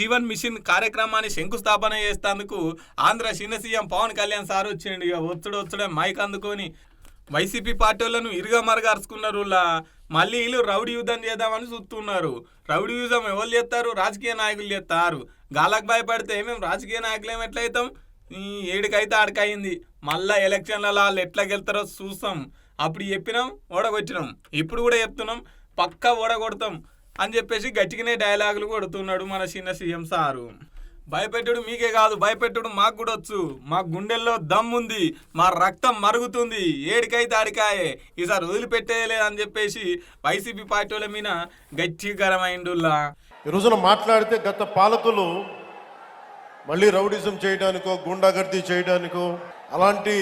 Jeevan machine కార్యక్రమాన్ని శంకుస్థాపన చేసేందుకు ఆంధ్ర చిన్న సీఎం పవన్ కళ్యాణ్ సార్ వచ్చిండు. ఇక ఒత్తుడు ఒత్తుడే మైక్ అందుకొని వైసీపీ పార్టీ వాళ్ళను ఇరుగా మరగార్చుకున్నారు మళ్ళీ వీళ్ళు రౌడీ యుద్ధం చేద్దామని చూస్తున్నారు. రౌడీ యుద్ధం ఎవరు చేస్తారు? రాజకీయ నాయకులు చేస్తారు. గాలకు భయపడితే మేము రాజకీయ నాయకులు ఏం ఎట్లయితాం ఈ ఏడుకైతే ఆడకయింది మళ్ళా ఎలక్షన్లలో వాళ్ళు ఎట్లా గెలుతారో చూస్తాం. అప్పుడు చెప్పినాం ఓడగొచ్చినాం ఇప్పుడు కూడా చెప్తున్నాం పక్కా ఓడగొడతాం. అని చెప్పేసి గట్టిగానే డైలాగులు కొడుతున్నాడు మన చిన్న సీఎం సారు. భయపెట్టుడు మీకే కాదు భయపెట్టుడు మాకు కూడా వచ్చు. మా గుండెల్లో దమ్ముంది మా రక్తం మరుగుతుంది ఏడికైతే ఆడికాయే ఈసారి వదిలిపెట్టేయలేదని చెప్పేసి వైసీపీ పార్టీ వాళ్ళ మీద గట్టికరమైండుల్లా ఈ రోజున మాట్లాడితే గత పాలకులు మళ్ళీ రౌడిజం చేయడానికో గుండాగర్దీ చేయడానికో అలాంటి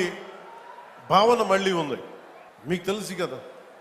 భావన మళ్ళీ ఉంది. మీకు తెలుసు కదా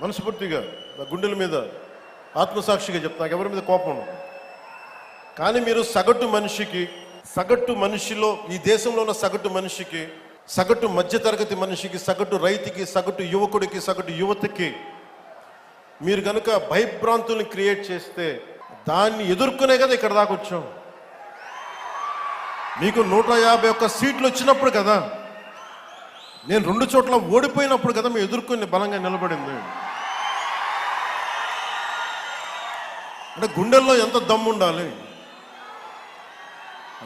మనస్ఫూర్తిగా గుండెల మీద ఆత్మసాక్షిగా చెప్తాను ఎవరి మీద కోపం ఉండదు. కానీ మీరు సగటు మనిషికి సగటు మనిషిలో ఈ దేశంలో ఉన్న సగటు మనిషికి సగటు మధ్యతరగతి మనిషికి సగటు రైతుకి సగటు యువకుడికి సగటు యువతకి మీరు కనుక భయభ్రాంతుల్ని క్రియేట్ చేస్తే దాన్ని ఎదుర్కొనే కదా ఇక్కడ దాకా వచ్చాం. మీకు నూట యాభై ఒక్క సీట్లు వచ్చినప్పుడు కదా నేను రెండు చోట్ల ఓడిపోయినప్పుడు కదా మేము ఎదుర్కొని బలంగా నిలబడింది. అంటే గుండెల్లో ఎంత దమ్ము ఉండాలి?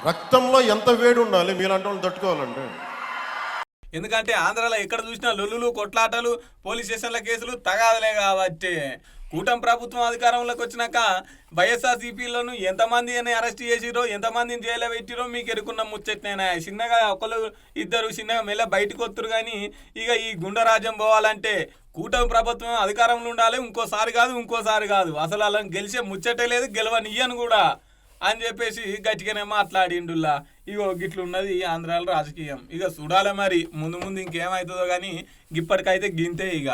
రక్తంలో ఎంత వేడి ఉండాలి? మీలాంటి వాళ్ళు తట్టుకోవాలంటే. ఎందుకంటే ఆంధ్రాలో ఎక్కడ చూసినా లొల్లులు కొట్లాటలు పోలీస్ స్టేషన్ల కేసులు తగాదలే కాబట్టి కూటమి ప్రభుత్వం అధికారంలోకి వచ్చినాక వైఎస్ఆర్సీపీలను ఎంతమందిని అరెస్ట్ చేసిరో ఎంతమందిని జైల్లో పెట్టిరో మీకు ఎరుకున్న ముచ్చట్నేనా చిన్నగా ఒకరు ఇద్దరు చిన్నగా మెల్ల బయటకు వస్తురు కానీ ఇక ఈ గుండరాజ్యం పోవాలంటే కూటమి ప్రభుత్వం అధికారంలో ఉండాలి. ఇంకోసారి కాదు ఇంకోసారి కాదు. అసలు అలా గెలిచే ముచ్చటే లేదు గెలవనియ్యను కూడా అని చెప్పేసి గట్టిగానే మాట్లాడిండుల్లా. ఇగో గిట్లున్నది ఆంధ్రాలో రాజకీయం. ఇక చూడాలి మరి ముందు ముందు ఇంకేమవుతుందో కానీ ఇప్పటికైతే గింతే ఇక.